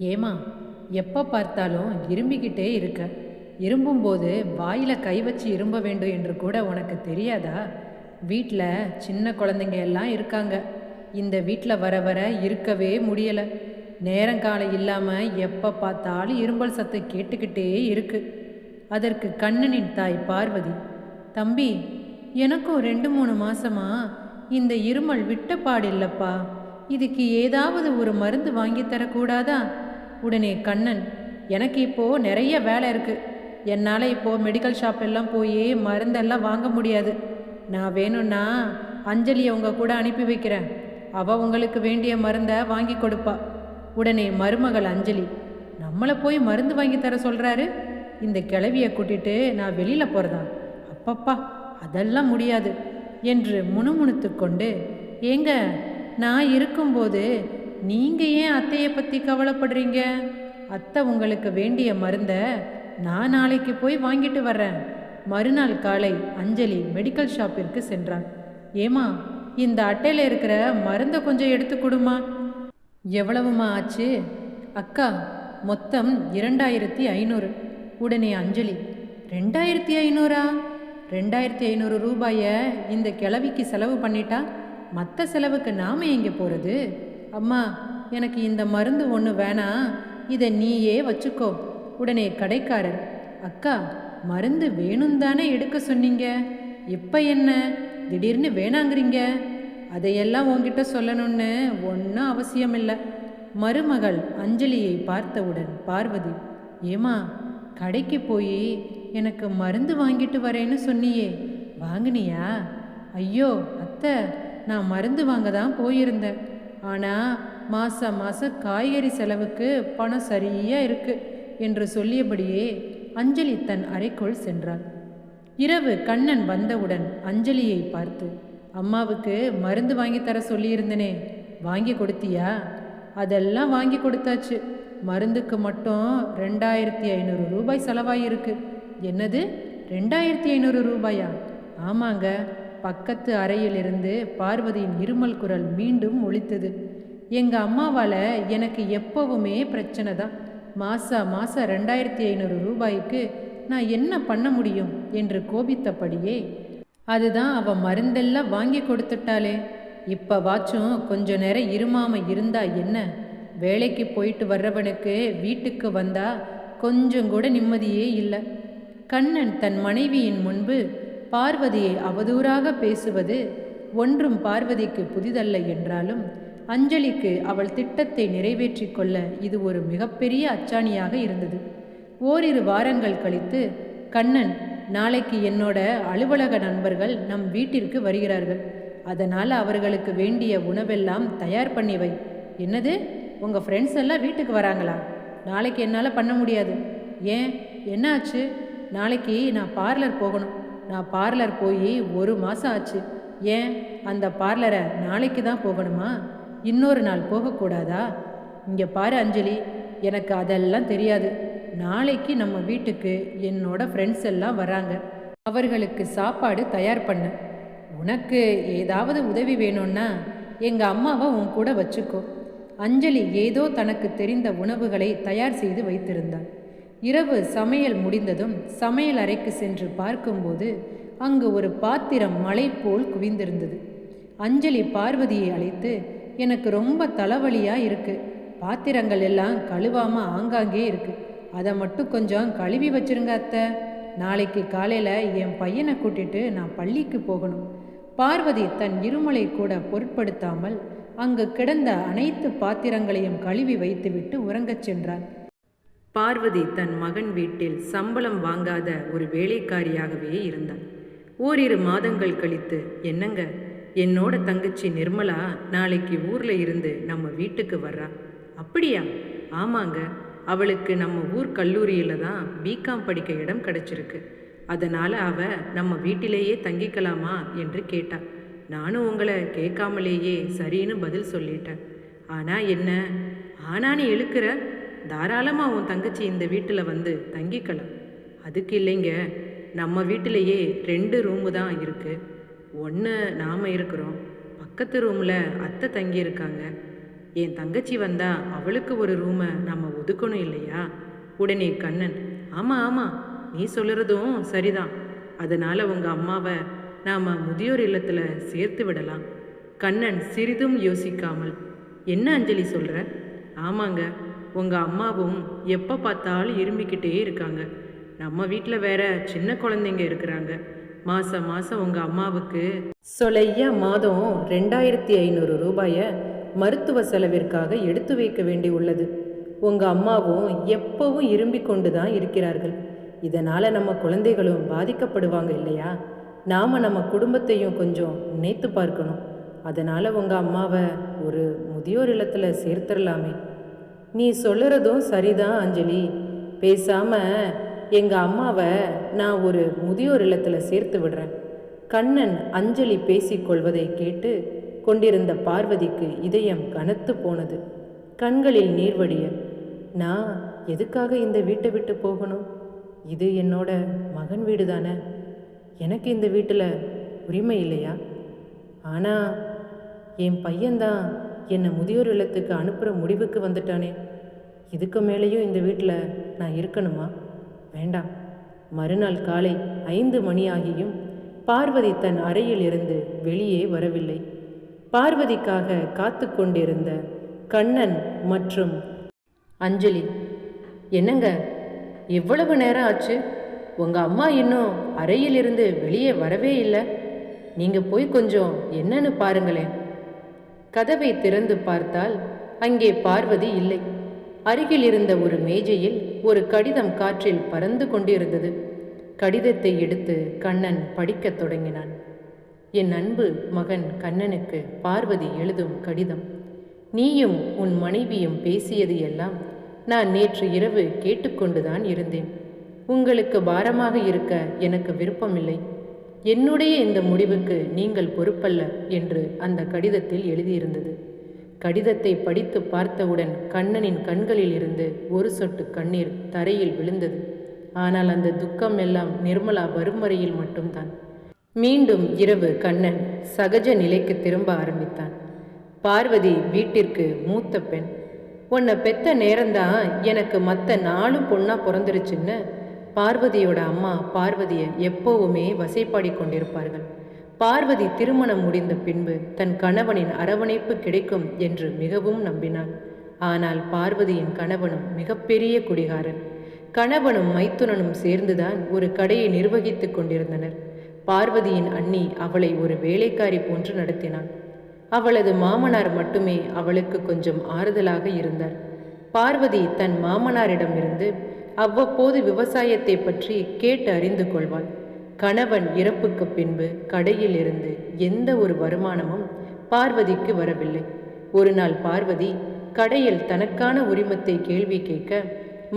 ஏமா எப்போ பார்த்தாலும் இரும்பிக்கிட்டே இருக்க. இரும்பும்போது வாயில் கை வச்சு இரும்ப வேண்டும் என்று கூட உனக்கு தெரியாதா? வீட்டில் சின்ன குழந்தைங்க எல்லாம் இருக்காங்க. இந்த வீட்டில் வர வர இருக்கவே முடியலை. நேரங்காலம் இல்லாமல் எப்போ பார்த்தாலும் இரும்பல் சத்தம் கேட்டுக்கிட்டே இருக்கு. அதற்கு கண்ணனின் தாய் பார்வதி தம்பி எனக்கும் ரெண்டு மூணு மாசமா இந்த இருமல் விட்ட பாடில்லப்பா. இதுக்கு ஏதாவது ஒரு மருந்து வாங்கி தரக்கூடாதா? உடனே கண்ணன் எனக்கு இப்போ நிறைய வேலை இருக்கு. என்னால் இப்போ மெடிக்கல் ஷாப் எல்லாம் போய் மருந்தெல்லாம் வாங்க முடியாது. நான் வேணும்னா அஞ்சலியை உங்கள் கூட அனுப்பி வைக்கிறேன். அவ உங்களுக்கு வேண்டிய மருந்தை வாங்கி கொடுப்பா. உடனே மருமகள் அஞ்சலி நம்மளை போய் மருந்து வாங்கி தர சொல்கிறாரு இந்த கிளவியை கூட்டிட்டு நான் வெளியில் போகிறதான் அப்பப்பா அதெல்லாம் முடியாது. என்று முணுமுணுத்து கொண்டு ஏங்க நான் இருக்கும்போது நீங்கள் ஏன் அத்தையை பற்றி கவலைப்படுறீங்க? அத்தை உங்களுக்கு வேண்டிய மருந்தை நான் நாளைக்கு போய் வாங்கிட்டு வர்றேன். மறுநாள் காலை அஞ்சலி மெடிக்கல் ஷாப்பிற்கு சென்றான். ஏமா இந்த அட்டையில் இருக்கிற மருந்தை கொஞ்சம் எடுத்து கொடுமா? எவ்வளவுமா ஆச்சு? அக்கா மொத்தம் இரண்டாயிரத்தி ஐநூறு. உடனே அஞ்சலி ரெண்டாயிரத்தி ஐநூறா? ரெண்டாயிரத்தி ஐநூறு ரூபாயை இந்த கிளவிக்கு செலவு பண்ணிட்டா மற்ற செலவுக்கு நாம எங்கே போகிறது அம்மா எனக்கு இந்த மருந்து ஒன்று வேணாம் இதை நீயே வச்சுக்கோ. உடனே கடைக்காரர் அக்கா மருந்து வேணும் தானே எடுக்க சொன்னீங்க? இப்போ என்ன? திடீர்னு வேணாங்கிறீங்க. அதையெல்லாம் உன்கிட்ட சொல்லணும்னு ஒன்றும் அவசியம் இல்லை மருமகள் அஞ்சலியை பார்த்தவுடன் பார்வதி ஏமா கடைக்கு போய் எனக்கு மருந்து வாங்கிட்டு வரேன்னு சொன்னியே. வாங்கினியா? ஐயோ அத்தை நான் மருந்து வாங்க தான் போயிருந்தேன். ஆனால் மாதம் மாதம் காய்கறி செலவுக்கு பணம் சரியாக இருக்கு என்று சொல்லியபடியே அஞ்சலி தன் அறைக்குள் சென்றாள். இரவு கண்ணன் வந்தவுடன் அஞ்சலியை பார்த்து அம்மாவுக்கு மருந்து வாங்கி தர சொல்லியிருந்தனே வாங்கி கொடுத்தியா? அதெல்லாம் வாங்கி கொடுத்தாச்சு. மருந்துக்கு மட்டும் ரெண்டாயிரத்தி ஐநூறு ரூபாய் செலவாயிருக்கு. என்னது? ரெண்டாயிரத்தி ஐநூறு ரூபாயா? ஆமாங்க. பக்கத்து அறையிலிருந்து பார்வதியின் இருமல் குரல் மீண்டும் ஒழித்தது எங்கள் அம்மாவால் எனக்கு எப்பவுமே பிரச்சனை தான். மாசா மாசம் ரெண்டாயிரத்தி ஐநூறு ரூபாய்க்கு நான் என்ன பண்ண முடியும்? என்று கோபித்தபடியே அதுதான் அவள் மருந்தெல்லாம் வாங்கி கொடுத்துட்டாளே. இப்போவாச்சும் கொஞ்ச நேரம் இருமாம இருந்தா என்ன? வேலைக்கு போயிட்டு வர்றவனுக்கு வீட்டுக்கு வந்தா கொஞ்சம் கூட நிம்மதியே இல்லை. கண்ணன் தன் மனைவியின் முன்பு பார்வதியை அவதூறாக பேசுவது ஒன்றும் பார்வதிக்கு புதிதல்ல என்றாலும் அஞ்சலிக்கு அவள் திட்டத்தை நிறைவேற்றிக் கொள்ள இது ஒரு மிகப்பெரிய அச்சாணியாக இருந்தது. ஓரிரு வாரங்கள் கழித்து கண்ணன் நாளைக்கு என்னோட அலுவலக நண்பர்கள் நம் வீட்டிற்கு வருகிறார்கள். அதனால் அவர்களுக்கு வேண்டிய உணவெல்லாம் தயார் பண்ணி வை. என்னது? உங்கள் ஃப்ரெண்ட்ஸ் எல்லாம் வீட்டுக்கு வராங்களா? நாளைக்கு என்னால் பண்ண முடியாது. ஏன்? என்னாச்சு? நாளைக்கு நான் பார்லர் போகணும். நான் பார்லர் போய் ஒரு மாதம் ஆச்சு. ஏன்? அந்த பார்லரை நாளைக்கு தான் போகணுமா? இன்னொரு நாள் போகக்கூடாதா? இங்கே பாரு அஞ்சலி எனக்கு அதெல்லாம் தெரியாது. நாளைக்கு நம்ம வீட்டுக்கு என்னோட ஃப்ரெண்ட்ஸ் எல்லாம் வராங்க அவர்களுக்கு சாப்பாடு தயார் பண்ண. உனக்கு ஏதாவது உதவி வேணும்னா எங்கள் அம்மாவை உன் கூட வச்சுக்கோ. அஞ்சலி ஏதோ தனக்கு தெரிந்த உணவுகளை தயார் செய்து வைத்திருந்தாள். இரவு சமையல் முடிந்ததும் சமையல் அறைக்கு சென்று பார்க்கும்போது அங்கு ஒரு பாத்திரம் மலை போல் குவிந்திருந்தது. அஞ்சலி பார்வதியை அழைத்து எனக்கு ரொம்ப தலைவலியா இருக்கு. பாத்திரங்கள் எல்லாம் கழுவாம ஆங்காங்கே இருக்கு. அதை மட்டும் கொஞ்சம் கழுவி வச்சிருங்க அத்தை. நாளைக்கு காலையில என் பையனை கூட்டிட்டு நான் பள்ளிக்கு போகணும் பார்வதி தன் இருமலை கூட பொருட்படுத்தாமல் அங்கு கிடந்த அனைத்து பாத்திரங்களையும் கழுவி வைத்துவிட்டு உறங்கச் சென்றாள். பார்வதி தன் மகன் வீட்டில் சம்பளம் வாங்காத ஒரு வேலைக்காரியாகவே இருந்தாள். ஓரிரு மாதங்கள் கழித்து என்னங்க என்னோட தங்கச்சி நிர்மலா நாளைக்கு ஊர்ல இருந்து நம்ம வீட்டுக்கு வர்றா. அப்படியா? ஆமாங்க அவளுக்கு நம்ம ஊர் கல்லூரியில தான் பிகாம் படிக்க இடம் கிடைச்சிருக்கு. அதனால அவ நம்ம வீட்டிலேயே தங்கிக்கலாமா? என்று கேட்டா. நானும் உங்களை கேட்காமலேயே சரின்னு பதில் சொல்லிட்டேன். ஆனா என்ன? ஆனான்னு இழுக்கிற? தாராளமாக உன் தங்கச்சி இந்த வீட்டில் வந்து தங்கிக்கலாம். அதுக்கு இல்லைங்க நம்ம வீட்டிலேயே ரெண்டு ரூமு தான் இருக்கு. ஒன்று நாம் இருக்கிறோம். பக்கத்து ரூமில் அத்தை தங்கியிருக்காங்க என் தங்கச்சி வந்தால் அவளுக்கு ஒரு ரூமை நம்ம ஒதுக்கணும் இல்லையா? உடனே கண்ணன் ஆமாம் ஆமாம் நீ சொல்கிறதும் சரிதான். அதனால் உங்கள் அம்மாவை நாம் முதியோர் இல்லத்தில் சேர்த்து விடலாம். கண்ணன் சிறிதும் யோசிக்காமல் என்ன அஞ்சலி சொல்கிற ஆமாங்க உங்கள் அம்மாவும் எப்போ பார்த்தாலும் இருமிக்கிட்டே இருக்காங்க. நம்ம வீட்டில் வேற சின்ன குழந்தைங்க இருக்கிறாங்க. மாதம் மாதம் உங்கள் அம்மாவுக்கு சொலையா மாதம் ரெண்டாயிரத்தி ஐநூறு ரூபாயை மருத்துவ செலவிற்காக எடுத்து வைக்க வேண்டி உள்ளது. உங்கள் அம்மாவும் எப்பவும் இரும்பி கொண்டு தான் இருக்கிறார்கள். இதனால் நம்ம குழந்தைகளும் பாதிக்கப்படுவாங்க இல்லையா? நாம் நம்ம குடும்பத்தையும் கொஞ்சம் நினைத்து பார்க்கணும். அதனால் உங்கள் அம்மாவை ஒரு முதியோர் இல்லத்தில் சேர்த்துடலாமே நீ சொல்லுறதும் சரிதான் அஞ்சலி. பேசாம எங்கள் அம்மாவை நான் ஒரு முதியோர் இல்லத்தில் சேர்த்து விடுறேன். கண்ணன் அஞ்சலி பேசிக்கொள்வதை கேட்டு கொண்டிருந்த பார்வதிக்கு இதயம் கனத்து போனது. கண்களில் நீர்வடிய நான் எதுக்காக இந்த வீட்டை விட்டு போகணும்? இது என்னோட மகன் வீடு தானே எனக்கு இந்த வீட்டில் உரிமை இல்லையா? ஆனால் என் பையன்தான் என்னை முதியோர் இல்லத்துக்கு அனுப்புகிற முடிவுக்கு வந்துட்டானே. இதுக்கு மேலேயும் இந்த வீட்டில் நான் இருக்கணுமா? வேண்டாம். மறுநாள் காலை ஐந்து மணி ஆகியும் பார்வதி தன் அறையில் இருந்து வெளியே வரவில்லை. பார்வதிக்காக காத்து கொண்டிருந்த கண்ணன் மற்றும் அஞ்சலி என்னங்க? எவ்வளவு நேரம் ஆச்சு? உங்கள் அம்மா இன்னும் அறையிலிருந்து வெளியே வரவே இல்லை. நீங்கள் போய் கொஞ்சம் என்னன்னு பாருங்களேன். கதவை திறந்து பார்த்தால் அங்கே பார்வதி இல்லை. அருகில் இருந்த ஒரு மேஜையில் ஒரு கடிதம் காற்றில் பறந்து கொண்டிருந்தது. கடிதத்தை எடுத்து கண்ணன் படிக்கத் தொடங்கினான். என் அன்பு மகன் கண்ணனுக்கு பார்வதி எழுதும் கடிதம். நீயும் உன் மனைவியும் பேசியது எல்லாம் நான் நேற்று இரவு கேட்டுக்கொண்டுதான் இருந்தேன். உங்களுக்கு பாரமாக இருக்க எனக்கு விருப்பமில்லை. என்னுடைய இந்த முடிவுக்கு நீங்கள் பொறுப்பல்ல என்று அந்த கடிதத்தில் எழுதியிருந்தது. கடிதத்தை படித்து பார்த்தவுடன் கண்ணனின் கண்களில் இருந்து ஒரு சொட்டு கண்ணீர் தரையில் விழுந்தது. ஆனால் அந்த துக்கம் எல்லாம் நிர்மலா வரும் வரையில் மட்டும்தான். மீண்டும் இரவு கண்ணன் சகஜ நிலைக்கு திரும்ப ஆரம்பித்தான். பார்வதி வீட்டிற்கு மூத்த பெண் உன்னை பெத்த நேரம்தான் எனக்கு மற்ற நாலும் பொண்ணா பிறந்துருச்சுன்னு பார்வதியோட அம்மா பார்வதியை எப்போவுமே வசைப்பாடி கொண்டிருப்பார்கள். பார்வதி திருமணம் முடிந்த பின்பு தன் கணவனின் அரவணைப்பு கிடைக்கும் என்று மிகவும் நம்பினாள். ஆனால் பார்வதியின் கணவனும் மிகப்பெரிய குடிகாரன் கணவனும் மைத்துனனும் சேர்ந்துதான் ஒரு கடையை நிர்வகித்துக் கொண்டிருந்தனர். பார்வதியின் அண்ணி அவளை ஒரு வேலைக்காரி போன்று நடத்தினாள். அவளது மாமனார் மட்டுமே அவளுக்கு கொஞ்சம் ஆறுதலாக இருந்தார். பார்வதி தன் மாமனாரிடமிருந்து அவ்வப்போது விவசாயத்தை பற்றி கேட்டு அறிந்து கொள்வாள். கணவன் இறப்புக்கு பின்பு கடையில் இருந்து எந்த ஒரு வருமானமும் பார்வதிக்கு வரவில்லை. ஒரு நாள் பார்வதி கடையில் தனக்கான உரிமத்தை கேள்வி கேட்க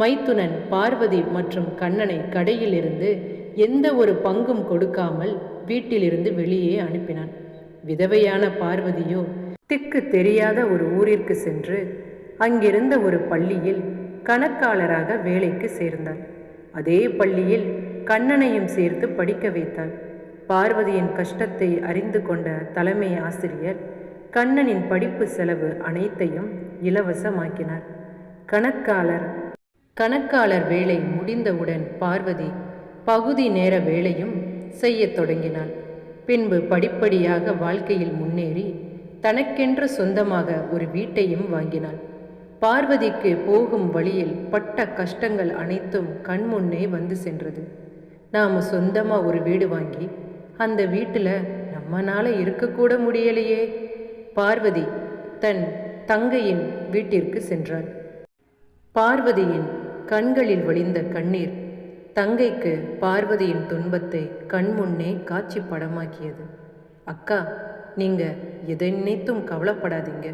மைத்துனன் பார்வதி மற்றும் கண்ணனை கடையில் இருந்து எந்த ஒரு பங்கும் கொடுக்காமல் வீட்டிலிருந்து வெளியே அனுப்பினான். விதவையான பார்வதியோ திக்கு தெரியாத ஒரு ஊரிற்கு சென்று அங்கிருந்த ஒரு பள்ளியில் கணக்காளராக வேலைக்கு சேர்ந்தாள். அதே பள்ளியில் கண்ணனையும் சேர்த்து படிக்க வைத்தாள். பார்வதியின் கஷ்டத்தை அறிந்து கொண்ட தலைமை ஆசிரியர் கண்ணனின் படிப்பு செலவு அனைத்தையும் இலவசமாக்கினார். கணக்காளர் கணக்காளர் வேலை முடிந்தவுடன் பார்வதி பகுதி நேர வேலையும் செய்யத் தொடங்கினாள். பின்பு படிப்படியாக வாழ்க்கையில் முன்னேறி தனக்கென்று சொந்தமாக ஒரு வீட்டையும் வாங்கினாள். பார்வதிக்கு போகும் வழியில் பட்ட கஷ்டங்கள் அனைத்தும் கண்முன்னே வந்து சென்றது. நாம் சொந்தமாக ஒரு வீடு வாங்கி அந்த வீட்டில் நம்மனால் இருக்கக்கூட முடியலையே. பார்வதி தன் தங்கையின் வீட்டிற்கு சென்றாள். பார்வதியின் கண்களில் வழிந்த கண்ணீர் தங்கைக்கு பார்வதியின் துன்பத்தை கண்முன்னே காட்சி படமாக்கியது. அக்கா நீங்கள் எதை நினைத்தும் கவலைப்படாதீங்க.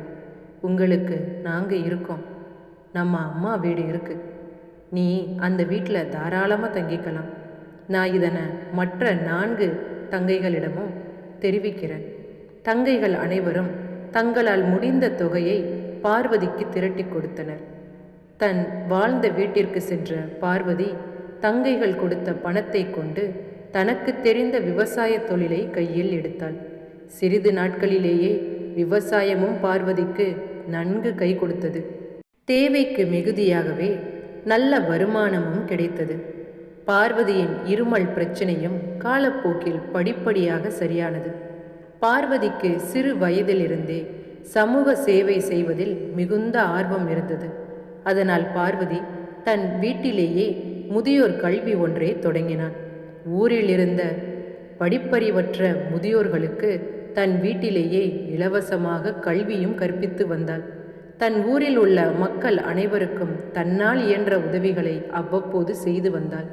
உங்களுக்கு நாங்கள் இருக்கோம். நம்ம அம்மா வீடு இருக்கு. நீ அந்த வீட்டில் தாராளமாக தங்கிக்கலாம். நான் இதனை மற்ற நான்கு தங்கைகளிடமும் தெரிவிக்கிறேன். தங்கைகள் அனைவரும் தங்களால் முடிந்த தொகையை பார்வதிக்கு திரட்டி கொடுத்தனர். தன் வாழ்ந்த வீட்டிற்கு சென்ற பார்வதி தங்கைகள் கொடுத்த பணத்தை கொண்டு தனக்கு தெரிந்த விவசாய தொழிலை கையில் எடுத்தாள். சிறிது நாட்களிலேயே விவசாயமும் பார்வதிக்கு நன்கு கை கொடுத்தது. தேவைக்கு மிகுதியாகவே நல்ல வருமானமும் கிடைத்தது. பார்வதியின் இருமல் பிரச்சனையும் காலப்போக்கில் படிப்படியாக சரியானது. பார்வதிக்கு சிறு வயதிலிருந்தே சமூக சேவை செய்வதில் மிகுந்த ஆர்வம் இருந்தது. அதனால் பார்வதி தன் வீட்டிலேயே முதியோர் கல்வி ஒன்றை தொடங்கினான். ஊரில் இருந்த படிப்பறிவற்ற முதியோர்களுக்கு தன் வீட்டிலேயே இலவசமாக கல்வியும் கற்பித்து வந்தாள். தன் ஊரில் உள்ள மக்கள் அனைவருக்கும் தன்னால் இயன்ற உதவிகளை அவ்வப்போது செய்து வந்தாள்.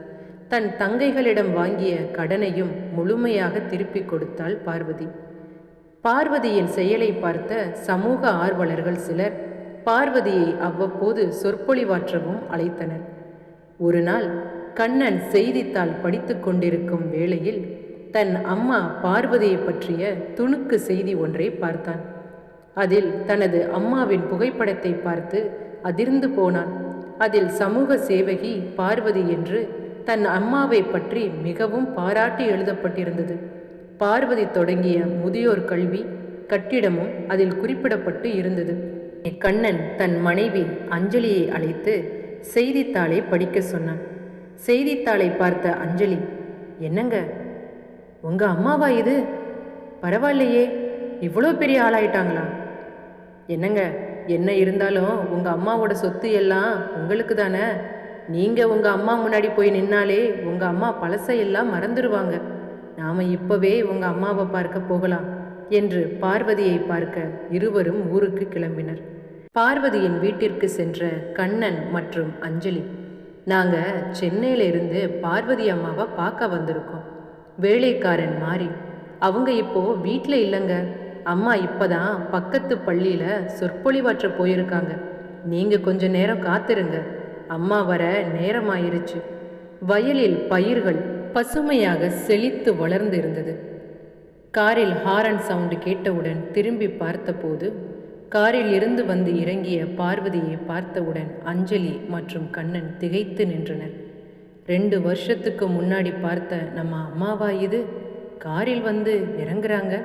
தன் தங்கைகளிடம் வாங்கிய கடனையும் முழுமையாக திருப்பிக் கொடுத்தாள் பார்வதி. பார்வதியின் செயலை பார்த்த சமூக ஆர்வலர்கள் சிலர் பார்வதியை அவ்வப்போது சொற்பொழிவாற்றவும் அழைத்தனர். ஒரு நாள் கண்ணன் செய்தித்தாள் படித்து கொண்டிருக்கும் வேளையில் தன் அம்மா பார்வதியை பற்றிய துணுக்கு செய்தி ஒன்றை பார்த்தான். அதில் தனது அம்மாவின் புகைப்படத்தை பார்த்து அதிர்ந்து போனான். அதில் சமூக சேவகி பார்வதி என்று தன் அம்மாவை பற்றி மிகவும் பாராட்டி எழுதப்பட்டிருந்தது. பார்வதி தொடங்கிய முதியோர் கல்வி கட்டிடமும் அதில் குறிப்பிடப்பட்டு இருந்தது. கண்ணன் தன் மனைவி அஞ்சலியை அழைத்து செய்தித்தாளை படிக்க சொன்னான். செய்தித்தாளை பார்த்த அஞ்சலி என்னங்க உங்க அம்மாவா இது? பரவாயில்லையே இவ்வளோ பெரிய ஆளாயிட்டாங்களா? என்னங்க என்ன இருந்தாலும் உங்க அம்மாவோட சொத்து எல்லாம் உங்களுக்கு தானே? நீங்க உங்க அம்மா முன்னாடி போய் நின்னாலே உங்க அம்மா பழசையெல்லாம் மறந்துடுவாங்க நாம இப்பவே உங்க அம்மாவை பார்க்க போகலாம் என்று பார்வதியை பார்க்க இருவரும் ஊருக்கு கிளம்பினர். பார்வதியின் வீட்டிற்கு சென்ற கண்ணன் மற்றும் அஞ்சலி. நாங்க சென்னையில இருந்து பார்வதி அம்மாவை பார்க்க வந்திருக்கோம். வேலைக்காரன் மாறி அவங்க இப்போ வீட்டில் இல்லைங்க. அம்மா இப்போதான் பக்கத்து பள்ளியில் சொற்பொழிவாற்ற போயிருக்காங்க. நீங்கள் கொஞ்ச நேரம் காத்திருங்க. அம்மா வர நேரமாயிருச்சு. வயலில் பயிர்கள் பசுமையாக செழித்து வளர்ந்து இருந்தது காரில் ஹாரன் சவுண்டு கேட்டவுடன் திரும்பி பார்த்தபோது காரில் இருந்து வந்து இறங்கிய பார்வதியை பார்த்தவுடன் அஞ்சலி மற்றும் கண்ணன் திகைத்து நின்றனர். ரெண்டு வருஷத்துக்கு முன்னாடி பார்த்த நம்ம அம்மாவா இது? காரில் வந்து இறங்குறாங்க.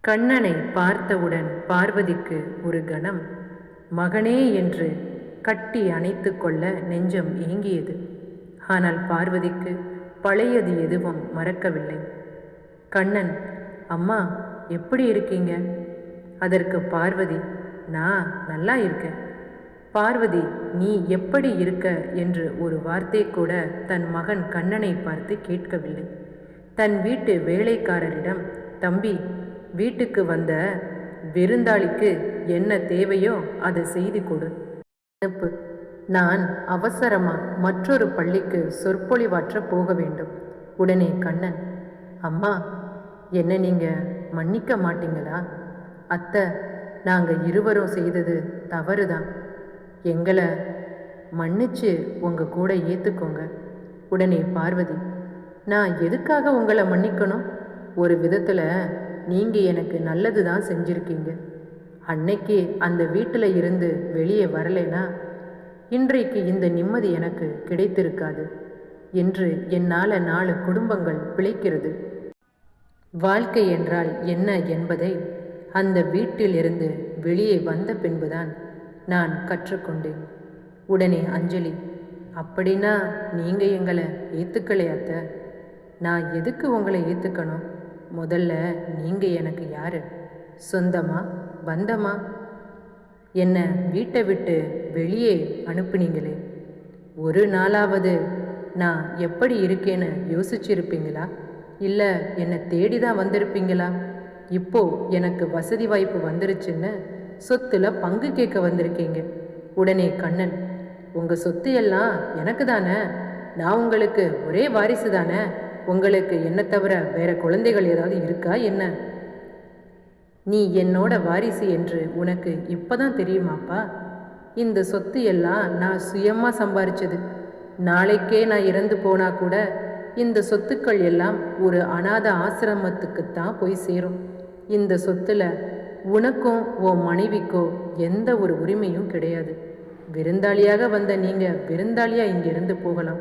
கண்ணனை பார்த்தவுடன் பார்வதிக்கு ஒரு கணம். மகனே என்று கட்டி அணைத்து கொள்ள நெஞ்சம் ஏங்கியது. ஆனால் பார்வதிக்கு பழையது எதுவும் மறக்கவில்லை. கண்ணன் அம்மா எப்படி இருக்கீங்க? அதற்கு பார்வதி நான் நல்லா இருக்கேன். பார்வதி நீ எப்படி இருக்க? என்று ஒரு வார்த்தை கூட தன் மகன் கண்ணனை பார்த்து கேட்கவில்லை. தன் வீட்டு வேலைக்காரரிடம் தம்பி வீட்டுக்கு வந்த விருந்தாளிக்கு என்ன தேவையோ அதை செய்து கொடு. அனுப்பு. நான் அவசரமா மற்றொரு பள்ளிக்கு சொற்பொழிவாற்ற போக வேண்டும். உடனே கண்ணன் அம்மா என்ன நீங்க மன்னிக்க மாட்டீங்களா? அத்தை நாங்கள் இருவரும் செய்தது தவறுதான். எங்களை மன்னிச்சு உங்கள் கூட ஏற்றுக்கோங்க உடனே பார்வதி நான் எதுக்காக உங்களை மன்னிக்கணும்? ஒரு விதத்தில் நீங்கள் எனக்கு நல்லது தான் செஞ்சுருக்கீங்க. அன்னைக்கு அந்த வீட்டில் இருந்து வெளியே வரலைனா இன்றைக்கு இந்த நிம்மதி எனக்கு கிடைத்திருக்காது என்று என்னால் நாலு குடும்பங்கள் பிழைக்கிறது. வாழ்க்கை என்றால் என்ன என்பதை அந்த வீட்டிலிருந்து வெளியே வந்த பின்புதான் நான் கற்றுக்கொண்டேன். உடனே அஞ்சலி அப்படின்னா நீங்கள் எங்களை ஏற்றுக்கலை அத்தை. நான் எதுக்கு உங்களை ஏற்றுக்கணும் முதல்ல நீங்கள் எனக்கு யார்? சொந்தமா? பந்தமா? என்னை வீட்டை விட்டு வெளியே அனுப்புனீங்களே. ஒரு நாளாவது நான் எப்படி இருக்கேன்னு யோசிச்சிருப்பீங்களா? இல்லை என்னை தேடி தான் வந்திருப்பீங்களா? இப்போ எனக்கு வசதி வாய்ப்பு வந்துருச்சுன்னு சொத்துல பங்கு கேட்க வந்திருக்கீங்க. உடனே கண்ணன் உங்கள் சொத்து எல்லாம் எனக்கு தானே? நான் உங்களுக்கு ஒரே வாரிசு தானே? உங்களுக்கு என்ன தவிர வேற குழந்தைகள் ஏதாவது இருக்கா என்ன? நீ என்னோட வாரிசு என்று உனக்கு இப்பதான் தெரியுமாப்பா? இந்த சொத்து எல்லாம் நான் சுயமாக சம்பாரிச்சது. நாளைக்கே நான் இறந்து போனா கூட இந்த சொத்துக்கள் எல்லாம் ஒரு அனாத ஆசிரமத்துக்குத்தான் போய் சேரும். இந்த சொத்துல உனக்கும் உன் மனைவிக்கோ எந்த ஒரு உரிமையும் கிடையாது. விருந்தாளியாக வந்த நீங்க விருந்தாளியா இங்கிருந்து போகலாம்.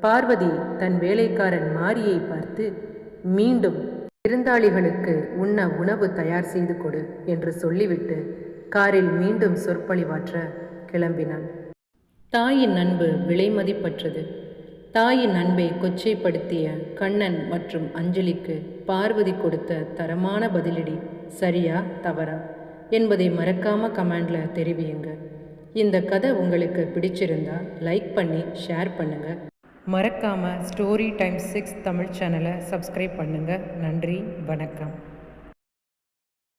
பார்வதி தன் வேலைக்காரன் மாரியை பார்த்து மீண்டும் விருந்தாளிகளுக்கு உண்ண உணவு தயார் செய்து கொடு என்று சொல்லிவிட்டு காரில் மீண்டும் சொற்பொழிவாற்ற கிளம்பினாள். தாயின் அன்பு விலைமதிப்பற்றது தாயின் அன்பை கொச்சைப்படுத்திய கண்ணன் மற்றும் அஞ்சலிக்கு பார்வதி கொடுத்த தரமான பதிலடி. சரியா தவறா என்பதை மறக்காம கமெண்டில் தெரிவியுங்க. இந்த கதை உங்களுக்கு பிடிச்சிருந்தா லைக் பண்ணி ஷேர் பண்ணுங்கள் மறக்காமல் ஸ்டோரி டைம் சிக்ஸ் தமிழ் சேனலை சப்ஸ்கிரைப் பண்ணுங்கள் நன்றி வணக்கம்.